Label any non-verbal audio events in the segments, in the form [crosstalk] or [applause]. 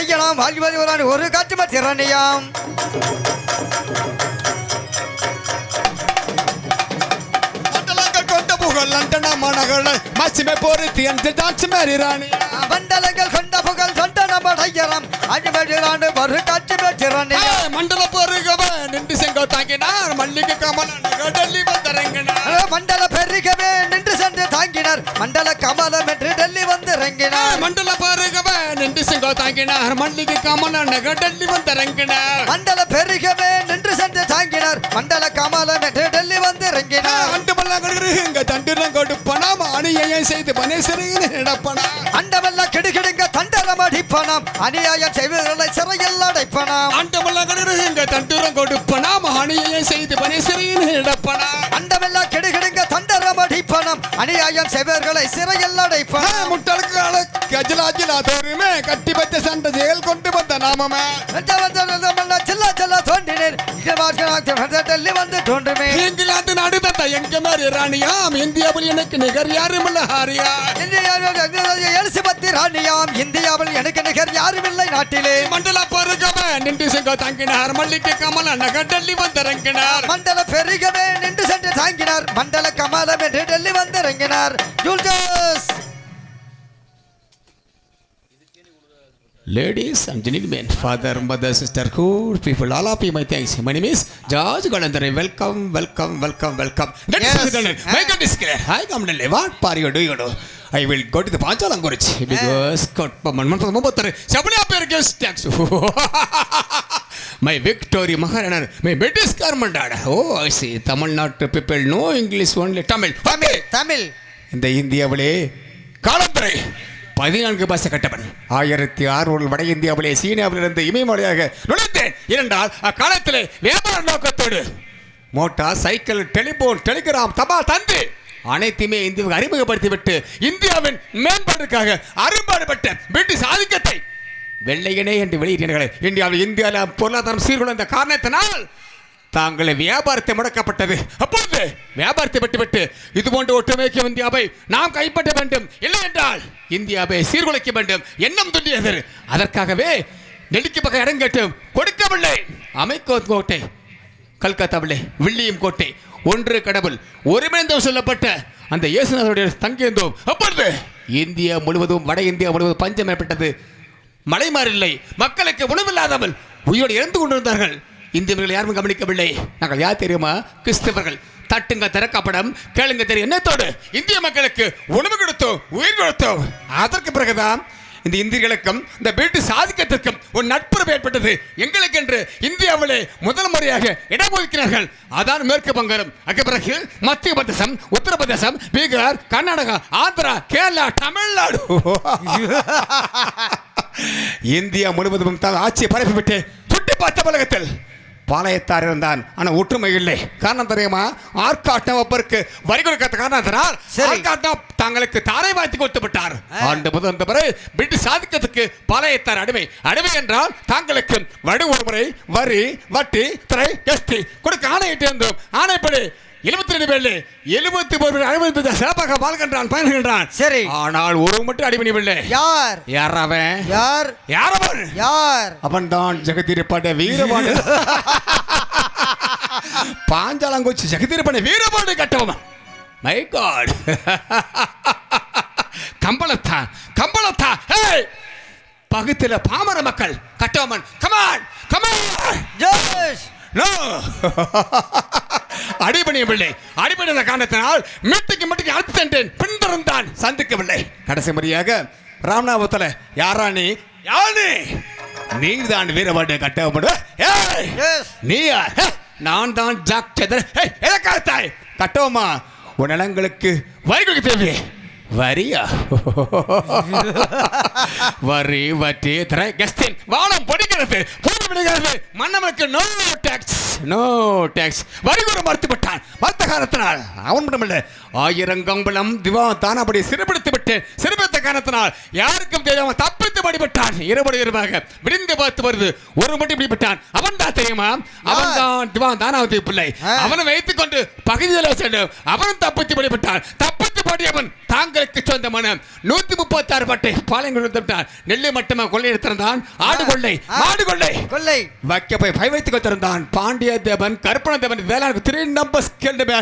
படையலாம் வாழ்வது ஒரு ஒரு காற்று திறனியாம் மசிமை பொருத்தி என்று டான்ஸ் மேரி ராணி மண்டலங்கள் கொண்ட புகழ் ஒரு மண்டல பொருகவ நின்று மல்லிகை கமல டெல்லி மண்டல பெருகவே நின்று சென்று தாங்கினார். மண்டல கமலம் என்று டெல்லி வந்து இறங்கினார். மண்டல தாங்கினார் மல்லிகை கமல டெல்லி வந்தரங்கினார் மண்டல பெருகவே நின்று சென்று தாங்கினார். மண்டல கமலம் என்று டெல்லி வந்து இறங்கினார். அண்டு பல்லாங்க தண்டிரம் கொடுப்பனாம் அணியை செய்து பனேஸ்வரியில் நடப்பனா. அண்டவல்ல கிடுகிடுங்க தண்டலம் அடிப்பனாம். அநியாயம் செய்வர்களை சிறையில் அடைப்பனாம். அண்டு தோறுமே கட்டி சண்டை ஜெயல் கொண்டு வந்த நாமமே. சில்ல சில்ல தோன்றினேன். டெல்லி வந்து தோன்றுமே. இங்கிலாந்து நாடு எங்க மாதிரி ராணியாம்? இந்தியாவில் எனக்கு நிகர் யாரும் இல்ல ஹாரியா எலிசபெத் ராணியாம்? இந்தியாவில் எனக்கு நிகர் யாரும் இல்லை நாட்டிலே. மண்டல பருகவ நின்று செங்கோ தாங்கினார். மல்லிகை கமல நகர் டெல்லி வந்திறங்கினார் மண்டல பெருகவே நின்று சென்று தாங்கினார். மண்டல கமலம் என்று டெல்லி வந்து இறங்கினார். My thanks. My name is George Galandare. Welcome, welcome, welcome, welcome. Ladies Yes. and gentlemen, my God is clear. I come to live. What are you doing? I will go to the Pancha language because God, man, man, man, Sabuni up here against tax. My Victoria Maharana, my British Carmandad. Oh, I see. Tamil Nadu people know English only. Tamil. Tamil Tamil இந்த இந்தியாவிலே காலத்துறை பதினான்கு பாச கட்டவன். ஆயிரத்தி அறுநூறு வட இந்தியாவிலே சீனாவிலிருந்து இமயமலையாக நுழைத்தேன் இரண்டால் அக்காலத்திலே வியாபார நோக்கத்தோடு மோட்டார் சைக்கிள் டெலிபோன் டெலிகிராம் தபால் தந்து அனைத்தையுமே இந்தியாவுக்கு அறிமுகப்படுத்திவிட்டு இந்தியாவின் மேம்பாடுக்காக அரும்பாடுபட்ட பிரிட்டிஷ் ஆதிக்கத்தை வெள்ளையனே என்று வெளியிட்டார்கள். இந்தியாவில் இந்தியாவில் பொருளாதாரம் சீர்குலைந்த காரணத்தினால் தாங்கள் வியாபாரத்தை முடக்கப்பட்டது. அப்பொழுது வியாபாரத்தை விட்டுவிட்டு இது போன்ற ஒற்றுமைக்கு இந்தியாவை நாம் கைப்பற்ற வேண்டும். இல்லை என்றால் இந்தியாவை சீர்குலைக்க வேண்டும். எண்ணம் துண்டியது அதற்காகவே நெடுக்கு பக்கம் இடம் கொடுக்கவில்லை. அமைக்கோ கோட்டை கல்கத்தாவிலே வில்லியம் கோட்டை ஒன்று கடவுள் ஒருமிணைந்தம் சொல்லப்பட்ட அந்த இயேசுநாதருடைய தங்கியிருந்தோம். அப்பொழுது இந்தியா முழுவதும் வட இந்தியா முழுவதும் பஞ்சம் ஏற்பட்டது. மலைமாறில்லை மக்களுக்கு உணவில்லாதவள் உயிரோடு இறந்து கொண்டிருந்தார்கள். இந்தியவர்கள் யாரும் கவனிக்கவில்லை. நாங்கள் யார் தெரியுமா? கிறிஸ்தவர்கள். தட்டுங்க திறக்கப்படம் கேளுங்க தெரியும். என்னத்தோடு? இந்திய மக்களுக்கு உணவு கொடுத்தோம் உயிர் கொடுத்தோம். அதற்கு பிறகுதான் இந்த இந்தியர்களுக்கும் இந்த பிரிட்டிஷ் ஆதிக்கத்திற்கும் ஒரு நட்புறவு ஏற்பட்டது. எங்களுக்கு என்று இந்தியாவிலே முதல் முறையாக இடம் ஒதுக்கினார்கள் அதான் மேற்கு வங்காளம். அதுக்கு பிறகு மத்திய பிரதேசம் உத்தரப்பிரதேசம் பீகார் கர்நாடகா ஆந்திரா கேரளா தமிழ்நாடு. [laughs] இந்தியா முழுவதும் தான் ஆட்சியை பரப்பிவிட்டு சுட்டி பார்த்த உலகத்தில் பாளையத்தார் இருந்தான். ஆனா ஒற்றுமை இல்லை. காரணம் தெரியுமா? ஆர்காட்டம் ஒப்பருக்கு வரி கொடுக்காத காரணத்தினால். ஆர்காட்டம் தங்களுக்கு தாரை வாய்த்து கொடுத்து விட்டார். ஆண்டு முதல் வந்த பிறகு பிரிட்டிஷ் ஆதிக்கத்துக்கு பாளையத்தார் அடிமை. அடிமை என்றால் தாங்களுக்கு வடு ஒருமுறை வரி வட்டி திரை எஸ்டி கொடுக்க ஆணையிட்டு இருந்தோம் ஆணைப்படி எழுபத்தி ரெண்டு பேர்ல எழுபத்தி மூணு பேர் அனுமதி சிறப்பாக வாழ்கின்றான் பயன்கின்றான் சரி. ஆனால் ஒரு மட்டும் அடிமணிவில்லை யார்? யார் அவன்? யார்? யார் அவன் யார்? அவன் தான் ஜெகதீரப்பாட வீரபாடு பாஞ்சாலங்குச்சி ஜெகதீரப்பாட வீரபாடு கட்டவன். மை காட் கம்பளத்தான். கம்பளத்தான். ஹேய் பகுத்துல பாமர மக்கள் கட்டவன். கமான் கமான் ஜோஷ் நோ அடிபணியவில்லை அடிபணிந்த காரணத்தினால் மீட்டுக்கு மீட்டுக்கு அடுத்து சென்றேன். பின்தொடர்ந்தான் சந்திக்கவில்லை. கடைசி முறையாக ராமநாபத்தில் யாரா நீ? யார் நீ? நீதான் வீரபாட்டு எஸ் நீ நான் தான் ஜாக் சந்திர எதற்காகத்தாய்? கட்டோமா உன் நிலங்களுக்கு வரி தேவை வரியா? வரி வட்டி திரை கஸ்தின் வானம் படிக்கிறது பூமி விடுகிறது மன்னனுக்கு நோ டேக்ஸ் நோ டேக்ஸ் வரி கூட மறுத்துவிட்டான். மறுத்த காரணத்தினால் அவன் மட்டுமல்ல ஆயிரம் கம்பளம் திவா தானபடி சிறுபிடித்து விட்டேன் சிறுபிடித்த காரணத்தினால் யாருக்கும் தெரியாம தப்பித்து படிபட்டான் இருபடி இருபாக விடிந்து பார்த்து வருது. ஒரு மட்டி பிடிபட்டான் அவன் தான் தெரியுமா? அவன் தான் திவான் தானாவதி பிள்ளை. அவனை வைத்துக் கொண்டு பகுதியில் சென்று அவனும் தப்பித்து படிபட்டான் தப்பித்து படியவன் தாங்களுக்கு சொந்தமான நூத்தி முப்பத்தி ஆறு பட்டை பாளையங்கள் விட்டான் நெல்லை மட்டுமா கொள்ளையெடுத்திருந்தான் ஆடு கொள்ளை ஆ. மாடு கொள்ளை. கொள்ளை. வைக்க போய் பை வைத்துக் கொண்டிருந்தான். பாண்டிய தேவன் கற்பன தேவன் வேளாண் த்ரீ நம்பர்ஸ் கேள்வி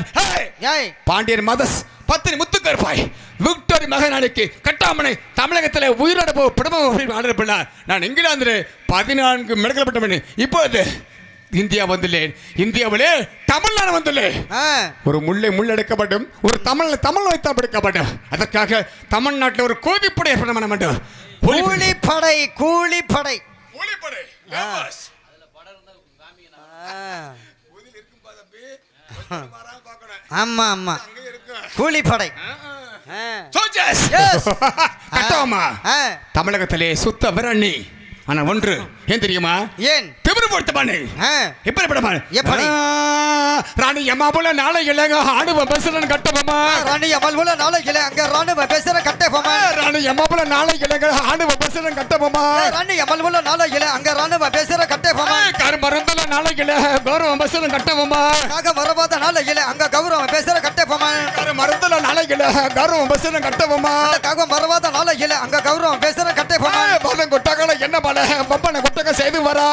ஏய். பாண்டியன் மதஸ் பத்தினி முத்துக்கருப்பாய். விக்டோரி மகனாளிக்கு கட்டாமனை தமிழகத்தில் உயிரோட போ பிடமாக ஆடப்பட்டார் நான் இங்கிலாந்தில் பதினான்கு மெடிக்கல் பட்டம் இப்போது இந்தியா வந்துள்ளேன். இந்தியாவிலே தமிழ்நாடு வந்துள்ளேன். ஒரு முல்லை முள்ளெடுக்கப்படும் ஒரு தமிழ் தமிழ் வைத்தா எடுக்கப்படும் அதற்காக தமிழ்நாட்டில் ஒரு கோதிப்படை ஏற்பட வேண்டும். கூலிப்படை கூலிப்படை. கூலிப்படை. ஆமா ஆமா. கூலிப்படை. Yes. [laughs] கட்டோமா. தமிழகத்திலே சுத்த விரணி. ஆனா ஒன்று ஏன் தெரியுமா? ஏன்? திமிரு பொறுத்த பண்ணு ஆ. எப்படி? ராணி எம்மா போல நாளை இளங்க ஆடுவ பஸ்ஸுடன் கட்டபமா ராணி அமல் போல நாளைக்கு அங்க ராணுவ பேசுற கட்டை போமா ராணி எம்மா போல நாளை இளங்க ஆடுவ பஸ்ஸுடன் கட்டபமா ராணி அமல் போல நாளைக்கு அங்க ராணுவ பேசுற கட்டை போமா கரு மறந்தல நாளை இள கௌரவ பஸ்ஸுடன் கட்டபமா காக வரவாத நாளைக்கு அங்க கௌரவம் பேசுற கட்டை போமா கரு மறந்தல நாளை இள கௌரவ பஸ்ஸுடன் கட்டபமா காக வரவாத நாளைக்கு அங்க கௌரவம் பேசுற கட்டை பல பப்பனை செய்து வரா.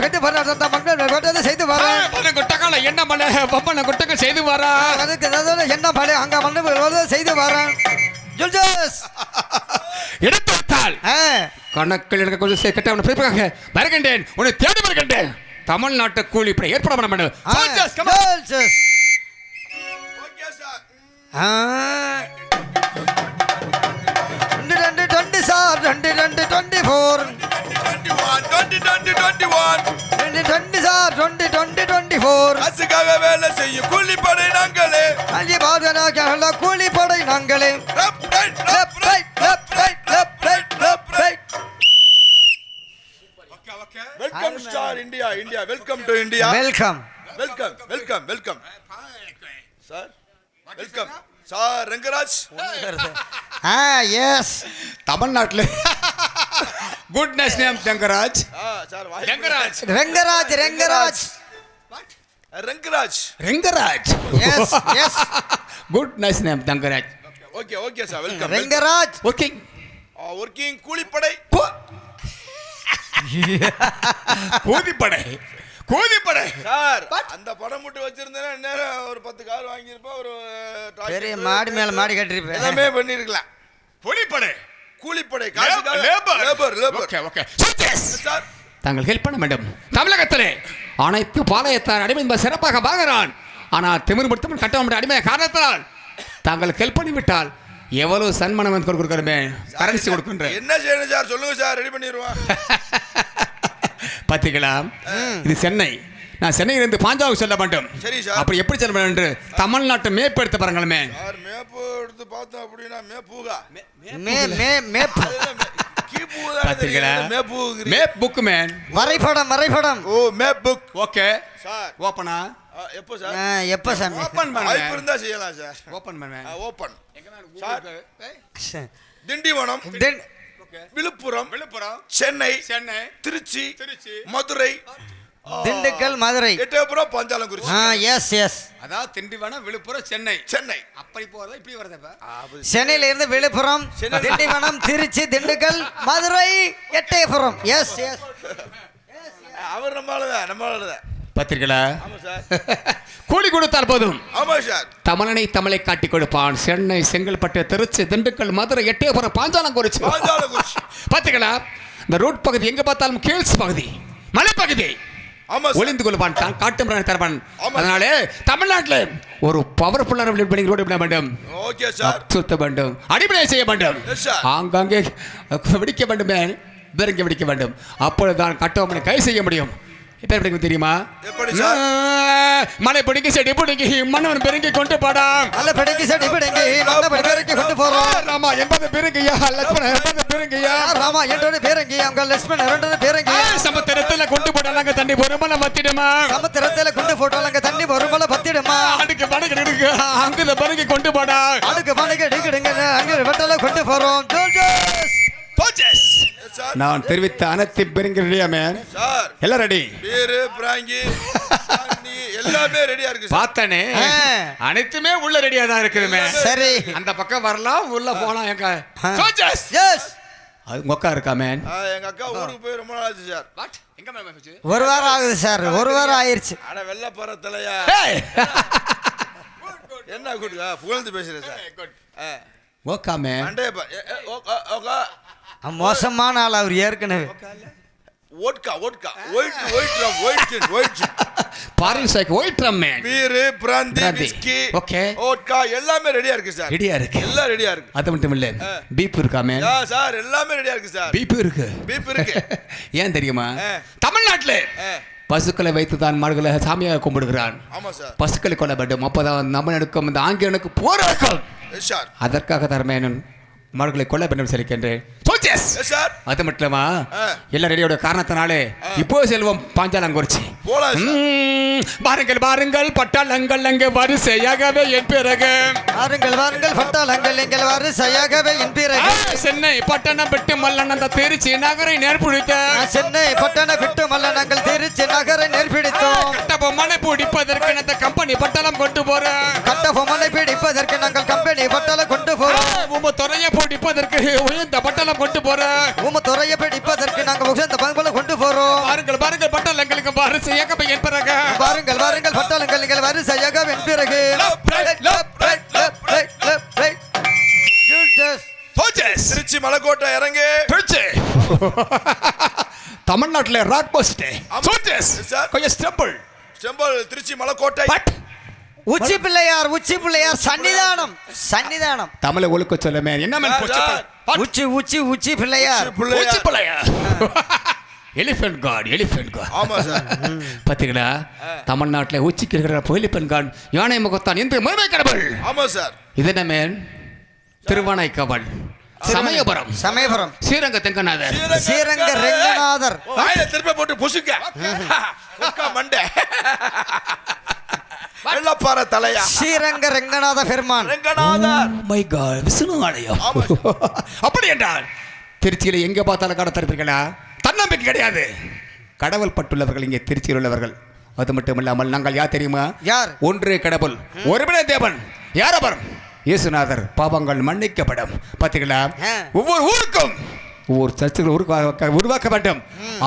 கட்டி மக்கள் செய்து வரேன் பணம் கொட்டாக்கல என்ன பல பப்பனை கொட்டக்க செய்து வரா. அதுக்கு ஏதாவது என்ன பலே அங்க வந்து வருவதை செய்து வரேன் ஜுல்ஜஸ்! எடுத்து வைத்தால். கணக்கில் எனக்கு கொஞ்சம் கெட்ட அவனை பிறப்பாக வருகின்றேன். உன்னை தேடி வருகின்றேன். தமிழ்நாட்டு கூலி இப்படி ஏற்பட பண்ண. ஜுல்ஜஸ்! ஆ. ரெண்டு டுவெண்ட்டி சார் ரெண்டு ரெண்டு டுவெண்ட்டி ஃபோர் ரெண்டு twenty sir twenty twenty twenty four காசுக்காக வேலை செய்யும் கூலிப்படை நாங்களே. அஞ்சு பாதனாக கூலி படை நாங்களே welcome star India India welcome to India welcome welcome welcome welcome sir welcome sir Rangaraj ah yes தமிழ்நாட்டில். Goodness name Thangaraj ah sir why Rangaraj. Rengaraj Rengaraj Rangaraj Rengaraj yes yes good nice name Thangaraj okay okay sir welcome Rengaraj okay working கூலிப்படை. [laughs] [laughs] கூதிப்படை கூதிப்படை sir அந்த படம் மட்டும் வச்சிருந்தேன்னா நேரம் ஒரு பத்து car வாங்கியிருப்பேன் ஒரு பெரிய மாடி மேல மாடி கட்டிருப்பேன். எல்லாமே பண்ணிருக்கலாம். புலிப்படை கூலிப்படை labour labour labour okay okay. Sir தாங்கள் ஹெல்ப் பண்ண வேண்டும். தமிழகத்திலே அனைத்து பாளையத்தார் அடிமை என்பது சிறப்பாக வாங்குகிறான் ஆனால் திமிர் மட்டும் கட்ட அடிமை காரணத்தினால் தாங்கள் ஹெல்ப் பண்ணிவிட்டால் எவ்வளவு சன்மானம் கொடுக்குறமே. கரன்சி கொடுக்கின்ற என்ன செய்யணும் சார்? சொல்லுங்க சார் ரெடி பண்ணிடுவோம். [laughs] பார்த்தீங்களா இது சென்னை. நான் சென்னையிலிருந்து பாஞ்சாவுக்கு செல்ல வேண்டும். சரி சார். அப்படி எப்படி செல்ல வேண்டும் என்று தமிழ்நாட்டை மேப் எடுத்து பாருங்களே சார் மேப்பு எடுத்து பார்த்தோம் அப்படின்னா மேப்பூகா? மே மே மேப் புக் மேன் வரைபடம் வரைபடம். Oh map book okay sir. ஓப்பனா ஆ, எப்போ சார்? ஆ, எப்ப ஓப்பன் வாய்ப்பு பண்ணுங்க இருந்தா செய்யலாம் சார். ஓப்பன் பண்ணுங்க open sir. Tindivanam. Then Villupuram Villupuram Chennai Chennai Tiruchi Tiruchi Madurai Dindigul Madurai. Ettayapuram Panchalankurichi. Ah yes yes அதாவது திண்டிவனம் விழுப்புரம் சென்னை. சென்னை. அப்படி போறதா இப்படி வரதப்ப சென்னையில இருந்து விழுப்புரம் திண்டிவனம் திருச்சி திண்டுக்கல் மதுரை எட்டயபுரம். எஸ் எஸ் அவர் நம்மளதான் நம்மளதான் பார்த்தீர்களா ஆமா சார். [laughs] கூலி கொடுத்தால் போதும். தமிழனை தமிழை காட்டிக் கொடுப்பான். சென்னை செங்கல்பட்டு திருச்சி திண்டுக்கல் மதுரை எட்டயபுரம் பாஞ்சாலங்குறிச்சி பார்த்தீங்களா [laughs] இந்த ரோட் பகுதி எங்க பார்த்தாலும் கேள்ஸ் பகுதி. மலைப்பகுதி. ஒளிந்து கொள்வான் தான் காட்டு மிராணி ஆமா. அதனாலே தமிழ்நாட்டில் ஒரு பவர்ஃபுல்லான பண்ணி ரோடு விட வேண்டும். Okay sir. சுத்த வேண்டும். அடிப்படை செய்ய வேண்டும். ஆங்காங்கே வெடிக்க வேண்டுமே பெருங்க வெடிக்க வேண்டும். அப்பொழுதுதான் கட்டவமனை கை செய்ய முடியும். இப்ப எப்படி தெரியுமா? மலை பிடிக்கி செடி பிடிக்கி மன்னவன் பெருங்கி கொண்டு பாடாம். நல்ல பிடிக்கு நல்ல படிக்க கொண்டு போறோம். ராமா என்பது பெருங்கையா லட்சுமணன் என்பது பெருங்கையா? ராமா என்றொரு பேரங்கி அவங்க லட்சுமண் இரண்டொரு பேரங்கி சமத்திரத்துல கொண்டு போட்டாங்க தண்ணி பொறுமலை வத்திடுமா? சமுத்திரத்துல கொண்டு போட்டாலங்க தண்ணி ஒரு மலை பத்திடுமா அடுக்கு படகு இருக்கு அங்க இந்த படகு கொண்டு போடா. அடுக்கு பணக்கு டிக்கிடுங்க அங்க வெட்டல கொண்டு போறோம். Sir. நான் தெரிவித்த அனைத்து பெருங்க ரெடியா மேன் சார் எல்லாம் ரெடி பீரு பிராங்கி எல்லாமே ரெடியா இருக்கு பார்த்தனே. அனைத்துமே உள்ள ரெடியா தான் இருக்குதுமே சரி. அந்த பக்கம் வரலாம் உள்ள போலாம் எங்க. Soldiers. எஸ் அது மொக்கா இருக்கா மேன்? ஆ, எங்க அக்கா ஊருக்கு போய் ரொம்ப நாள் ஆச்சு சார் வாட் எங்க மேம் ஒரு வாரம் ஆகுது சார் ஒரு வாரம் ஆயிருச்சு. அட வெள்ளப்பற தலையா? ஏய் என்ன கூட்டுக்கா புகழ்ந்து பேசுறேன் சார் ஆ, மொக்கா மேன். ஓகா. மோசமான ஆள் அவர் ஏற்கனவே. Vodka vodka white white rum white gin white gin sir white rum man beer brandy brandy. Whisky Okay. Vodka எல்லாமே ரெடியா இருக்கு சார் ரெடியா இருக்கு. எல்லாம் ரெடியா இருக்கு. அது மட்டும் இல்ல. பீப் இருக்கா மேன் சார் எல்லாமே ரெடியா இருக்கு சார் பீப் இருக்கு. பீப் இருக்கு. [laughs] ஏன் தெரியுமா. தமிழ்நாட்டுல பசுக்களை வைத்து தான் மாடுகளை சாமியாக கும்பிடுகிறான். ஆமா சார் பசுக்களை கொல்ல வேண்டும். அப்பதான் தமிழனுக்கும் இந்த ஆங்கிலனுக்கு போராட்டம். அதற்காக தரமேனன் மாடுகளை கொல்ல வேண்டும் செலுக்கின்றேன் சார் அது மட்டும் இல்லாம ஆ. எல்லா ரெடியோட காரணத்தினாலே இப்போ செல்வம் பாஞ்சாலங்குறிச்சி. போலாம் சார் ம், பாருங்கள் பாருங்கள் பட்டாளங்கள் அங்கே வரிசையாகவே என் பிறகு. வாருங்கள் வாருங்கள் பட்டாளங்கள் எங்கள் வரிசையாகவே என் பிறகு. சென்னை பட்டணம் விட்டு மல்லனந்த திருச்சி நகரை நேர்பிடித்த. சென்னை பட்டண விட்டு மல்ல நாங்கள் திருச்சி நகரை நேர்பிடித்தோம். மனை பிடிப்பதற்கு அந்த கம்பெனி பட்டணம் கொண்டு போற. கட்ட பொம்மனை பிடிப்பதற்கு நாங்கள் கம்பெனி பட்டாள கொண்டு போறோம். உங்க துறையை பிடிப்பதற்கு உயர்ந்த பட்டணம் கொண்டு போற உம துறையை பிடிப்பதற்கு நாங்கள் உகந்த பண்புல கொண்டு போறோம். பாருங்கள் பாருங்கள் பட்டணங்களுக்கு வரிசையாக என் பிறகு. வாருங்கள் வாருங்கள் பட்டாளங்கள் எங்கள் வரிசையாக என் பிறகு. திருச்சி மலைக்கோட்டை இறங்கு. திருச்சி. [laughs] தமிழ்நாட்டுல ராக் போஸ்ட். கொஞ்சம் ஸ்டெம்பிள் செம்பல் திருச்சி மலைக்கோட்டை. பட் உச்சி பிள்ளையார் உச்சி பிள்ளையார் சன்னிதானம் சன்னிதானம். தமிழை ஒழுக்க சொல்ல மேன் என்ன உச்சி உச்சி உச்சி பிள்ளையார். பிள்ளையார். உச்சி பிள்ளையா எலிஃபென்ட் காட் எலிஃபென்ட் காட் ஆமா சார் பாத்தீங்களா? தமிழ்நாட்டுல உச்சிக்கு இருக்கிற எலிஃபென்ட் காட் யானை முகத்தான் எந்த மறுமை கடவுள். ஆமா சார் இது என்ன மேன் திருவானை கவல் சமயபுரம். சமயபுரம். ஸ்ரீரங்க தெங்கநாதர். ஸ்ரீரங்க ரெங்கநாதர். திருப்பி போட்டு புசுக்க மண்டை. வெள்ளப்பாற தலையா? ஸ்ரீரங்க ரெங்கநாத பெருமான். ரெங்கநாதர். மை காட் விஷ்ணு ஆலயம். அப்படி என்றால் திருச்சியில எங்க பார்த்தாலும் கடை தருப்பீர்களா தன்னம்பிக்கை கிடையாது. கடவுள் பட்டுள்ளவர்கள் இங்கே திருச்சியில் உள்ளவர்கள். அது மட்டும் இல்லாமல் நாங்கள் யார் தெரியுமா? யார்? ஒன்று கடவுள் ஒருவனே தேவன். யார் அவர்? இயேசுநாதர். பாவங்கள் மன்னிக்கப்படும். பார்த்தீங்களா. ஒவ்வொரு ஊருக்கும் ஒவ்வொரு சர்ச்சுகள் உருவாக்க உருவாக்க வேண்டும்.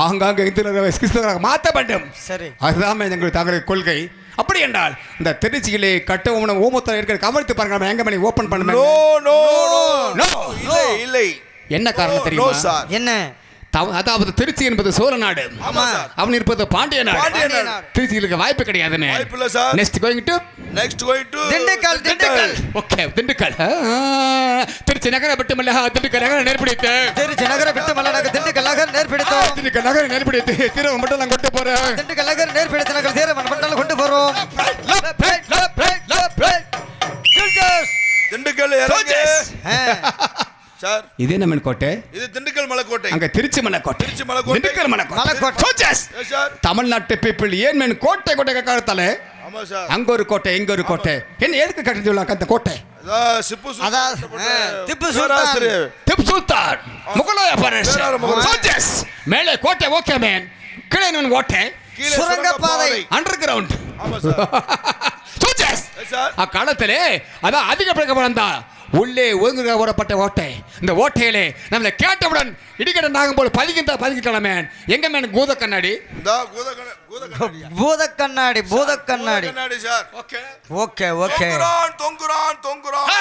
ஆங்காங்கே இந்து கிறிஸ்தவராக மாற்ற வேண்டும். சரி. அதுதான் எங்கள் தங்களுடைய கொள்கை. அப்படி என்றால் இந்த திருச்சியிலே கட்டவும் ஊமத்தில் இருக்கிற கவனித்து பாருங்க எங்க மணி ஓபன் பண்ண நோ. இல்லை இல்லை. என்ன காரணம் தெரியுமா? சார் என்ன? அதாவது திருச்சி என்பது சோழ நாடு. அவன் இருப்பது பாண்டிய நாடு. இருக்க வாய்ப்பு sir. Next going to next going to Dindigul Dindigul. Okay Dindigul. Tiruchi நகர மட்டுமல்ல திண்டுக்கல் நகர நேர்பிடித்து திருச்சி நகர விட்டு மல்ல நாங்கள் திண்டுக்கல் நகர் நேர்பிடித்தோம் திண்டுக்கல் நகர நேர்பிடித்து திருவ மட்டும் நான் கொண்டு போறேன். திண்டுக்கல் நகர் நேர்பிடித்து நாங்கள் தீரமன் மண்டலம் கொண்டு போறோம். திண்டுக்கல் சார். இது என்ன மண் கோட்டை மலைக்கோட்டை. அங்க திருச்சி மலைக்கோட்டை. திருச்சி மலைக்கோட்டை. திண்டுக்கல் மலைக்கோட்டை. மலைக்கோட்டை. சார் தமிழ்நாட்டு பீப்புள் ஏன் மேன் கோட்டை கோட்டை சார் அங்க ஒரு கோட்டை இங்க ஒரு கோட்டை. என்ன எதுக்கு கட்டிட்டு அந்த கோட்டை? மேலே கோட்டை ஓகே மேன் கீழே கோட்டை. சுரங்கப்பாதை. அண்டர் கிரவுண்ட் [laughs] அக்காலத்திலே அதான் அதிகப்படுத்தப்படம் தான். உள்ளே ஒழுங்கு ஓடப்பட்ட ஓட்டை. இந்த ஓட்டையிலே நம்மளை கேட்டவுடன் இடிக்கடன் நாகும் போல பதுக்கிட்ட பதுக்கிட்டோம் மேன். எங்க மேன்? பூத கண்ணாடி? [laughs] பூத கண்ணாடி பூத கண்ணாடி. கண்ணாடி சார். ஓகே. Okay okay. தொங்குறான் தொங்குறான் தொங்குறான். [laughs]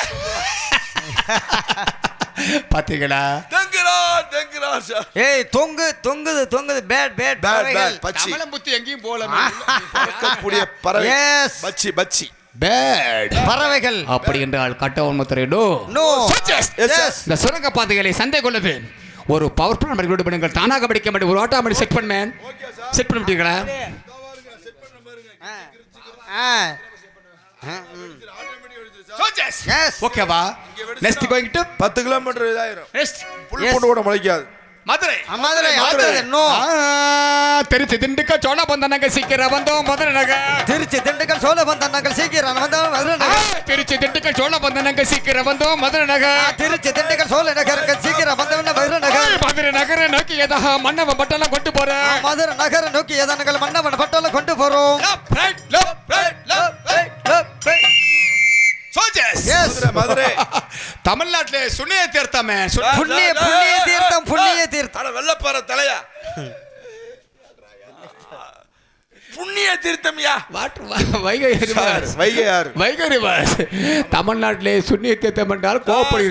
பாத்தீங்களா? தொங்குறான் தொங்குறான் சார். ஏய் தொங்கு தொங்குது தொங்குது. பேட் பேட் பேட் பச்சி. தமிழம் புத்தி எங்கேயும் போல [laughs] பறக்கக்கூடிய பறவை. Yes. பச்சி பச்சி. பேட் பறவைகள். அப்படி என்றால் கட்டவன் முத்திரை நோ நோ. இந்த சுரங்க பாதைகளை சந்தை கொள்ளது ஒரு பவர் பிளான் மாதிரி விடுபடுங்கள் தானாக படிக்க மாட்டேன். ஒரு ஆட்டோமேட்டிக் செட் பண்ண செட் பண்ண முடியுங்களா. ஓகேவா நெக்ஸ்ட் கோயிங் டு பத்து கிலோமீட்டர் இதாயிரும். நெக்ஸ்ட் புல் Yes. போட்டு கூட முளைக்காது. மதுரை. மதுரை திருச்சி திண்டுக்கல் சோழ பந்தனங்க சீக்கிரம் வந்தோம் மதுரை நகர். திருச்சி திண்டுக்கல் சோழபந்தன் நாங்கள் சீக்கிரம் வந்தோம் மதுரை நகர். திருச்சி திண்டுக்கல் சோழ பந்தனங்க சீக்கிரம் வந்தோம் மதுரை நகர். திருச்சி திண்டுக்கல் சோழ நகருக்கு சீக்கிரம் வந்தவன மதுரை நகர்? மதுரை நகரை நோக்கி எதாக மன்னவன் பட்டெல்லாம் கொண்டு போறேன். மதுரை நகரை நோக்கி எதனங்கள் மன்னவன் பட்டால கொண்டு போறோம். எஸ் மதுரை [laughs] தமிழ்நாட்டிலே சுனிய தீர்த்தமே. புண்ணிய புண்ணிய தீர்த்தம் புண்ணிய தீர்த்தம். வெள்ளப்பாற தலையா? [laughs] புண்ணிய தீர்த்தம்யா. வாட் வ- வைகை. வைகை யாரு? வைகை. தமிழ்நாட்டிலே சுண்ணிய தீர்த்தம் என்றால் கோப-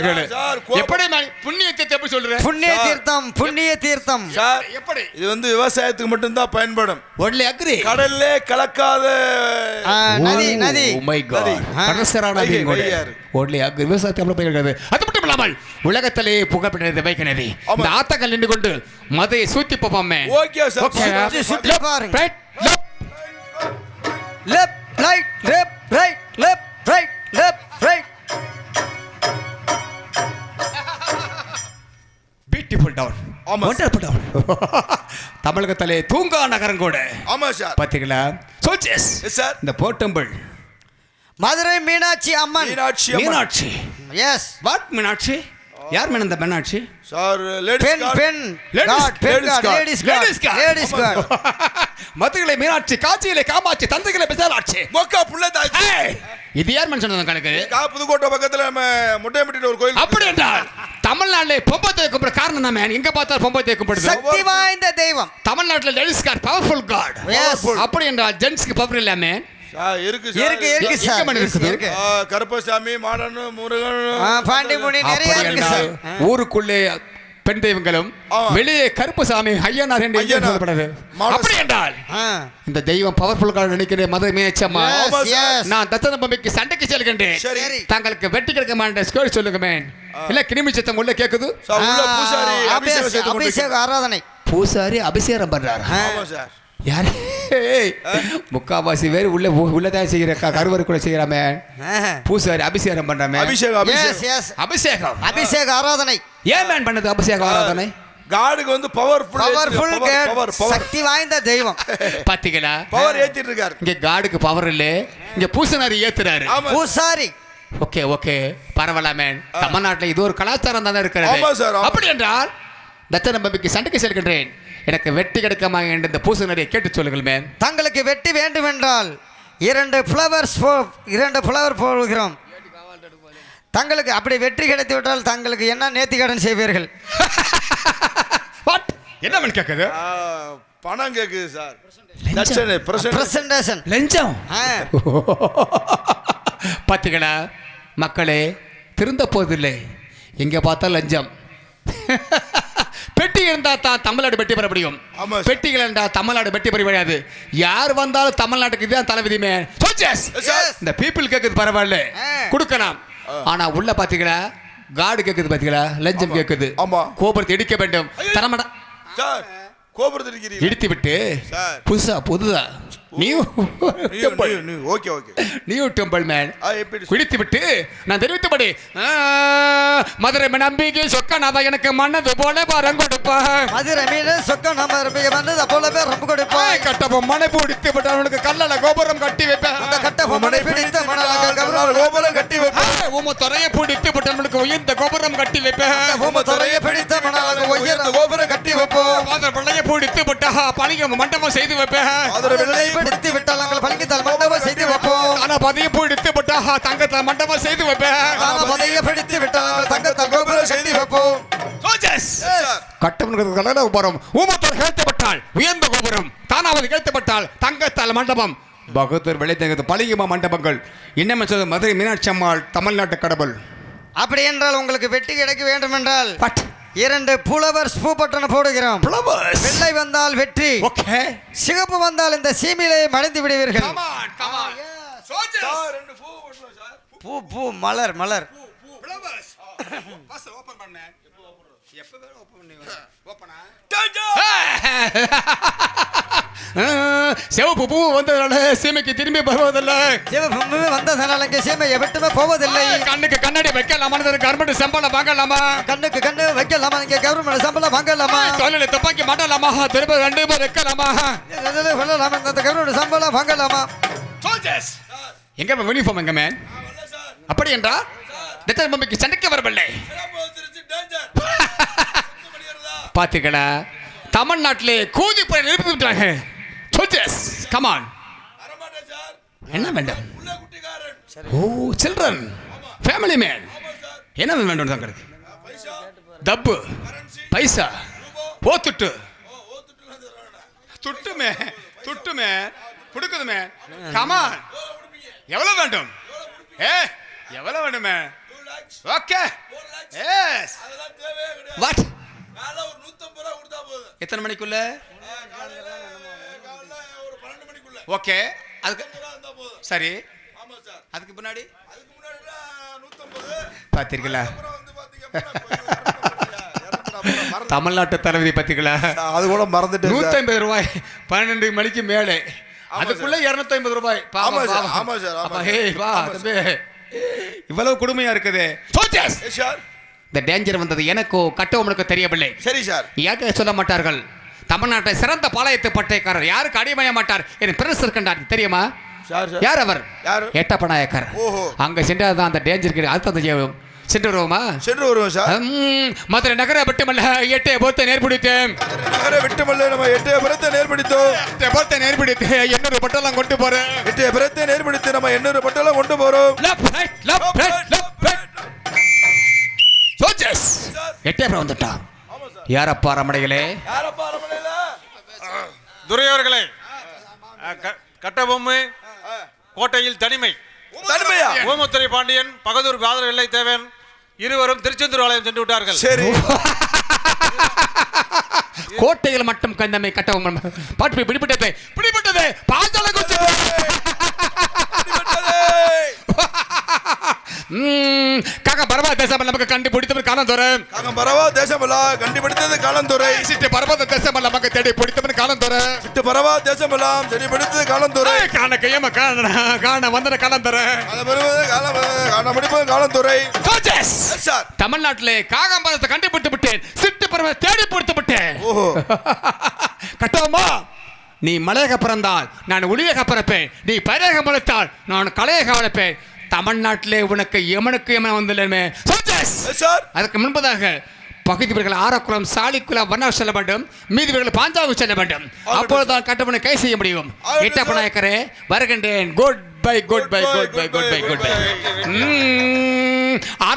எப்படி நான் புண்ணிய தீர்த்தம் எப்படி சொல்றேன்? புண்ணிய. தீர்த்தம் புண்ணிய தீர்த்தம். சார் எப்படி? இது வந்து விவசாயத்துக்கு மட்டும்தான் பயன்படும். Only agri. கடல்லே கலக்காத நதி நதி. மை காட் ஆ. கடற்சரா நதி ஆறு. Only agri. விவசாயத்தை அவ்வளவு பயிர்கிறது அது மட்டும் இல்லாமல் உலகத்திலே புகழ்பெற்றது வைகை நதி. இந்த ஆத்தங்கள் நின்று கொண்டு மதையை சூத்தி பார்ப்போமே. Okay sir. சுற்றி பாருங்க. Right left right left right left right left right beautiful town wonderful town தமிழகத்திலே தூங்கா நகரம் கூட. ஆமா சார் பாத்தீங்களா? சோச்சஸ் எஸ் சார் இந்த போர்ட்டம்பிள் Madurai Meenakshi Amman. Meenakshi Amman. Meenakshi. Yes what Meenakshi? யார் மேன் இந்த மீனாட்சி சார் லேடிஸ் பெண் பெண். லேடிஸ். லேடிஸ் காட் மதுகளை மீனாட்சி காட்சியிலே காமாட்சி தந்தைகளை பெசாலாட்சி மொக்கா புள்ள தாச்சி ஏய், இது யார் மனுஷன் சொன்னது கணக்கு புதுக்கோட்டை பக்கத்துல நம்ம முட்டையம்பட்டியில் ஒரு கோயில் அப்படி என்றால் தமிழ்நாட்டிலே பொம்பத்தை கும்பிட காரணம் தான் man. எங்க பார்த்தா பொம்பத்தை கும்பிடுது. சக்தி வாய்ந்த தெய்வம். தமிழ்நாட்டில் லேடிஸ் கார் பவர்ஃபுல் காட். அப்படி என்றால் ஜென்ஸ்க்கு பவர் இல்லாம இருக்கு இருக்கு சார். கருப்பசாமி மாடன் முருகன். ஆ, பாண்டிமுனி நிறைய அப்படி இருக்கு என்றால் சார். ஊருக்குள்ளே பெண் தெய்வங்களும். வெளியே ஐயனார் என்று எங்கே ஐயனார். சொல்லப்படுது. மாடஸ். அப்படி என்றால். இந்த தெய்வம் பவர்ஃபுல் நினைக்கிறேன் சார். yes. நான் தத்தன பொம்மைக்கு சண்டைக்கு செல்கின்றேன். தங்களுக்கு வெட்டி கிடக்க மாட்டேன் ஸ்கோர் சொல்லுங்க மேன் இல்ல கிருமி சத்தம் உள்ள கேக்குது அபிஷேக ஆராதனை. பூசாரி அபிஷேகம் பண்றாரு? யாரு? முக்காவாசி பேர் உள்ள உள்ளதான் செய்கிற க- கருவறை கூட செய்யறாமே ஆ. பூசாரி அபிஷேகம் பண்றாமே அபிஷேகம் அபிஷேகம். அபிஷேக ஆராதனை. ஏன் மேன் பண்ணது அபிஷேகம் ஆராதனை? காடுக்கு வந்து powerful powerful power power power சக்தி வாய்ந்த தெய்வம். [laughs] பாத்தீங்களா? பவர் ஏத்திட்டு இருக்காரு. இங்க காடுக்கு பவர் இல்ல. இங்க பூசனாரி ஏத்துறாரு. பூசாரி. ஓகே ஓகே பரவாயில்ல மேன் தமிழ்நாட்டுல இது ஒரு கலாச்சாரம் தானே இருக்கிறது. அப்படி என்றால் தத்தன பம்பிக்கு சண்டைக்கு செல்கின்றேன். எனக்கு வெட்டி கிடைக்காம என்று இந்த பூசனரியை கேட்டு சொல்லுங்கள் மேன் தங்களுக்கு வெட்டி வேண்டுமென்றால் இரண்டு ஃப்ளவர்ஸ் இரண்டு ஃப்ளவர் போடுகிறோம். தங்களுக்கு அப்படி வெற்றி கிடைத்து விட்டால் தங்களுக்கு என்ன நேர்த்தி கடன் செய்வீர்கள்? [laughs] வாட் என்ன மேன் கேக்குது? ஆ, பணம் கேக்குது சார் பிரசன்டேஷன் லஞ்சம். [laughs] பாத்தீங்களா? மக்களே திருந்த போவதில்லை எங்க பார்த்தா லஞ்சம். [laughs] பெட்டி இருந்தா தான் தமிழ்நாடு வெட்டி பெற முடியும். பெட்டிகள் இருந்தா தமிழ்நாடு வெட்டி பெற முடியாது. யார் வந்தாலும் தமிழ்நாட்டுக்கு இதுதான் தலைவிதிமே இந்த பீப்புள் கேக்குது பரவாயில்ல. கொடுக்கலாம். ஆனா உள்ள பாத்தீங்களா? காடு கேக்குது பாத்தீங்களா? லஞ்சம் கேக்குது. ஆமா. கோபுரத்தை இடிக்க வேண்டும். தரமாட்டா. இருக்கிறீங்க இடித்து விட்டு. புதுசா புதுதா. New okay okay new temple man ஆ, எப்படி குடித்து விட்டு நான் தெரிவித்தபடி மதுரை நம்பிக்கை சொக்க நான் எனக்கு மன்னது போல வரம் கொடுப்பேன் மதுரை மீன் சொக்க நம்ம வந்தது போல பேர் ரொம்ப கொடுப்பாய் கட்டபம் மனை பிடித்து விட்டு அவனுக்கு கல்லல கோபுரம் கட்டி வைப்பேன் அந்த கட்ட பொம்மனை பிடித்த கோபுரம் கட்டி வைப்பேன் உம துறையை பிடித்து விட்டு அவனுக்கு உயர்ந்த கோபுரம் கட்டி வைப்பேன் பூம துறையை பிடித்த மணலாக உயர்ந்த கோபுரம் கட்டி வைப்போம் பாதர் பிள்ளைய பிடித்து விட்டா பழிக மண்டபம் செய்து வைப்பேன் பிடித்து விட்டால் நாங்கள் பழங்கித்தால் மண்டபம் செய்து வைப்போம். ஆனா பதிய பிடித்து விட்டா மண்டபம் செய்து வைப்பேன். ஆனா பிடித்து விட்டால் நாங்கள் தங்கத்தால் கோபுரம் கட்டி வைப்போம். கோபுரம் ஊமத்தோர் கேட்கப்பட்டால் உயர்ந்த கோபுரம். தானாவது கேட்கப்பட்டால் தங்கத்தால் மண்டபம். பகத்தூர் விளைத்தங்கத்து பழகிமா மண்டபங்கள். இன்னும் சொல்றது மதுரை மீனாட்சி அம்மாள் தமிழ்நாட்டு கடவுள். அப்படி என்றால் உங்களுக்கு வெட்டி கிடைக்க வேண்டும் என்றால் பட் இரண்டு புலவர்ஸ் பூப்பட்டன போடுகிறோம். ஃப்ளவர்ஸ் வெள்ளை வந்தால் வெற்றி. ஓகே சிகப்பு வந்தால் இந்த சீமையிலே மடிந்து விடுவீர்கள். சார் ரெண்டு பூ சார் பூ பூ மலர் மலர். ஃப்ளவர்ஸ் ஃபர்ஸ்ட் ஓபன் பண்ணு எப்ப வேற ஓபன் பண்ணி ஓபனா டேஞ்சர் சிவப்பு பூ வந்ததுனால சீமைக்கு திரும்பி வருவதில்ல. சிவபூமி வந்ததனால் இங்கே சீமையை விட்டுமே போவதில்லை. கண்ணுக்கு கண்ணாடி வைக்கலாமா கவர்மெண்ட் சம்பளம் வாங்கலாமா? கண்ணுக்கு கண்ணு வைக்கலாமா? இங்கே கவர்மெண்ட் சம்பளம் வாங்கலாமா? தொழில துப்பாக்கி மாட்டலாமா? திரும்ப ரெண்டு பேர் வைக்கலாமா? சொல்லலாமா இந்த கவர்மெண்ட் சம்பளம் வாங்கலாமா? சோல்ஜர்ஸ் எங்க யூனிஃபார்ம் எங்க மேன் அப்படி என்றா டெத்தர் பொம்மைக்கு சண்டைக்கு வரவில்லை. [laughs] சிறப்பு தமிழ்நாட்டிலே கூதி போய் நிரப்பி விட்டாங்க சோல்ஜர்ஸ் கமான் என்ன வேண்டும்? ஓ சில்ட்ரன் ஃபேமிலி மேன் என்ன வேண்டும் தங்களுக்கு? பைசா தப்பு பைசா ஓ துட்டு துட்டுமே துட்டுமே கொடுக்குதுமே கமான் எவ்வளோ வேண்டும்? ஏ எவ்வளோ வேண்டுமே? ஓகே எஸ் வாட் எத்தனை மணிக்குள்ள? ஓகே. அதுக்கு சரி. அதுக்கு நூத்தம்பது. பார்த்தீர்களா தமிழ்நாட்டு தளபதி பார்த்தீங்களா அது கூட மறந்துட்டேன் நூத்தி ஐம்பது ரூபாய் பன்னெண்டு மணிக்கு மேலே. அதுக்குள்ள இருநூத்தி ஐம்பது ரூபாய். இவ்வளவு கொடுமையா இருக்குது. இந்த டேஞ்சர் வந்தது. எனக்கோ கட்டவனுக்கு தெரியவில்லை. சரி சார். யாருக்கு சொல்ல மாட்டார்கள். தமிழ்நாட்டை சிறந்த பாளையத்து பட்டைக்காரர் யாருக்கு அடிமைய மாட்டார்? என் பிரஸ் இருக்கின்றார் தெரியுமா? யார் அவர்? யாரு? எட்டப்ப நாயக்கர். ஓஹோ. அங்க சென்றாதான் அந்த டேஞ்சருக்கு அர்த்தம் செய்யும் சென்று வருவோமா? சென்று வருவோம் சார். மதுரை நகர மட்டுமல்ல எட்டை போத்த நேர்பிடித்தேன். நகர விட்டுமல்ல. நம்ம எட்டு பிறத்தை நேர்பிடித்தோம். எட்டை போத்த நேர்பிடித்து என்னொரு பட்டெல்லாம் கொண்டு போறேன். எட்டு பிறத்தை நேர்பிடித்து நம்ம எண்ணூறு பட்டெல்லாம் கொண்டு போறோம். Left right left right left right சோச்சஸ் எட்டே அப்புறம் வந்துட்டான் யாரப்பா ரமணைகளே துரையவர்களே கட்டபொம்மை கோட்டையில் தனிமை. தனிமையா? ஓமத்துறை பாண்டியன் பகதூர் காதர் வெள்ளை தேவன் இருவரும் திருச்செந்தூர் ஆலயம் சென்று விட்டார்கள். சரி. கோட்டையில் மட்டும் கந்தமை கட்டவும் பாட்டு பிடிபட்டது பிடிபட்டது பாஞ்சால காக்க பரவா தேசம் நமக்கு கண்டுபிடித்தவர் காலம் தோறும் காகம் பரவா தேசமல்லா கண்டுபிடித்தது காலந்துறை. சிட்டு பரவத தேசம் நமக்கு தேடி பிடித்தவர் காலம் தோறும் விட்டு பரவா தேசமெல்லாம் செடி பிடித்தது காலந்துறை காண கையம காண காண வந்தன காலம் தோறும் அதை பெறுவது காலம் காண முடிப்பது சோச்சஸ் சார் தமிழ்நாட்டிலே காகம்பரத்தை கண்டுபிடித்து விட்டேன் சிட்டு பருவ தேடி பிடித்து விட்டேன். ஓஹோ. [laughs] கட்டவுமா நீ மலையக பிறந்தால் நான் ஒளியக பிறப்பேன் நீ பரையக முளைத்தால் நான் கலையக வளர்ப்பேன் தமிழ்நாட்டிலே உனக்கு எமனுக்கு எமன் வந்துள்ளமே அதற்கு முன்பதாக பகுதிவர்கள் ஆரக்குளம் சாலிக்குளம் வண்ணார் செல்ல வேண்டும். மீதிவர்கள் பாஞ்சாவு செல்ல வேண்டும். அப்பொழுதுதான் கட்டப்பனை கை செய்ய முடியும். எட்டப்ப நாயக்கரே வருகின்றேன். Goodbye goodbye goodbye goodbye goodbye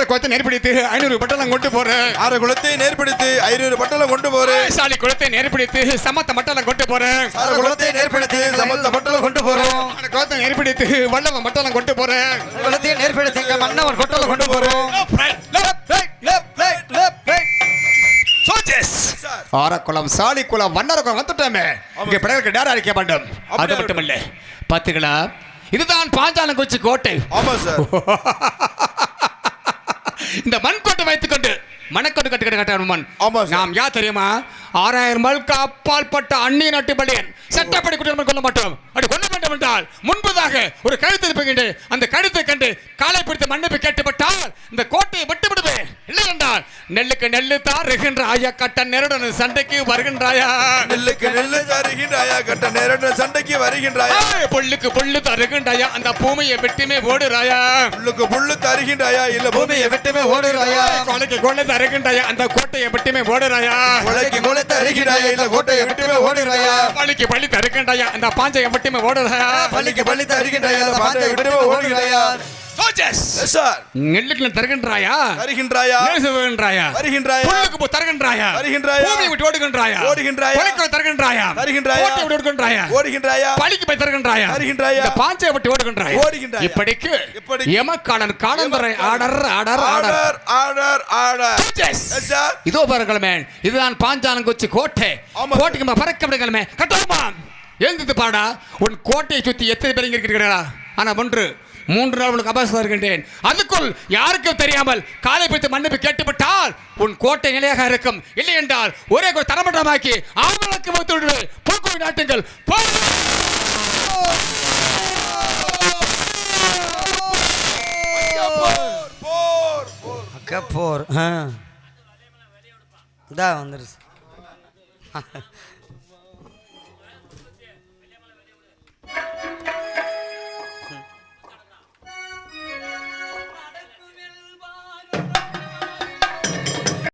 ஆறு குளத்தை நெருப்பிடித்து ஐநூறு பட்டெல்லாம் கொண்டு போறேன் ஆறு குளத்தை நேர்பிடித்து ஐநூறு பட்டலம் கொண்டு போறேன் சாலி குளத்தை நெருப்பிடித்து சமத்த மட்டெல்லாம் கொண்டு போறேன் ஆறு குளத்தை நேர்பிடித்து சம்பந்த பட்டலம் கொண்டு போறோம். ஆறு குளத்தை நெருப்பிடித்து வல்லவ மட்டெல்லாம் கொண்டு போறேன் குளத்தையும் நேர்படுத்தி இங்கே மன்னவர் கொட்டலை கொண்டு சார் ஆரக்குளம் சாலிக்குளம் வண்ணரகுளம் வந்துட்டோமே. இங்க பிறகு நேரம் அடிக்க வேண்டும். அது அப்படியே மட்டுமல்ல பாத்துங்களா? இதுதான் பாஞ்சாலங்குச்சி கோட்டை. ஆமா சார். [laughs] இந்த மண் கோட்டை வைத்துக்கொண்டு மணக்கொண்டு கட்டு கட்ட ஆமா சார். நாம் யார் தெரியுமா? ஆறாயிரம் மல்க்கு அப்பால் பட்ட அந்நிய நாட்டு பள்ளியன். சட்டப்படி குற்றம் கொள்ள மாட்டோம். அப்படி கொல்ல வேண்டும் என்றால் முன்பதாக ஒரு கழுத்து இருப்புகின்ற அந்த கழுத்தை கண்டு காலை பிடித்து மன்னிப்பு கேட்டுப்பட்டால் இந்த கோட்டையை விட்டு விடுவேன். இல்லை என்றால் நெல்லுக்கு நெல்லு தாருகின்ற ஆயா கட்ட நெருடன் சண்டைக்கு வருகின்றாயா? நெல்லுக்கு நெல்லு தருகின்றாயா கட்ட நேரடி சண்டைக்கு வருகின்றாயா? புல்லுக்கு புல்லு தருகின்றாயா? அந்த பூமியை வெட்டிமே ஓடுறாயா? புல்லுக்கு புல்லு தருகின்றாயா? இல்ல பூமியை விட்டுமே ஓடுறாயா? கொலைக்கு கொலை தருகின்றாயா? அந்த கோட்டையை வெட்டிமே ஓடுறாயா? கொலைக்கு கொலை தருகின்றாயா? இல்ல கோட்டையை விட்டுமே ஓடுறாயா? பள்ளிக்கு பள்ளி தருகின்றாயா? அந்த பாஞ்சையை மட்டுமே ஓடுறாயா? பள்ளிக்கு பள்ளி தருகின்றாயா? இல்ல பாட்டையை விட்டுமே ஓடுகிறாயா சோஜஸ் சார் நெல்லுக்கு தருகின்றாயா? தருகின்றாயா? நேசுகின்றாயா வருகின்றாயா புல்லுக்கு போ தருகின்றாயா? வருகின்றாயா? பூமி விட்டு ஓடுகின்றாயா? ஓடுகின்றாயா? கொலைக்கு தருகின்றாயா? தருகின்றாயா? கோட்டை விட்டு ஓடுகின்றாயா? ஓடுகின்றாயா? பள்ளிக்கு போய் தருகின்றாயா? தருகின்றாயா? இந்த பாஞ்சை விட்டு ஓடுகின்றாயா? ஓடுகின்றாயா? இப்படிக்கு இப்படிக்கு? எமக்காலன் காலந்துரை order order order. Order order சோஜஸ் sir இதோ பாருங்களே இதுதான் பாஞ்சாலங்குச்சி கோட்டை. கோட்டைக்கு பறக்க விடுங்களே. கட்டோமா எழுந்தது பாடா உன் கோட்டையை சுற்றி எத்தனை பேர் இங்கே இருக்கிறீர்களா? ஆனால் ஒன்று மூன்று நாள் உனக்கு அபாசம் இருக்கின்றேன். அதுக்குள் யாருக்கும் தெரியாமல் காலை பிடித்து மன்னிப்பு கேட்டுவிட்டால் உன் கோட்டை நிலையாக இருக்கும். இல்லை என்றால் ஒரே ஒரு தரமட்டமாக்கி ஆவலுக்கு வைத்து விடுவேன் நாட்டுங்கள். போ போர். ஆ. இதா வந்துருச்சு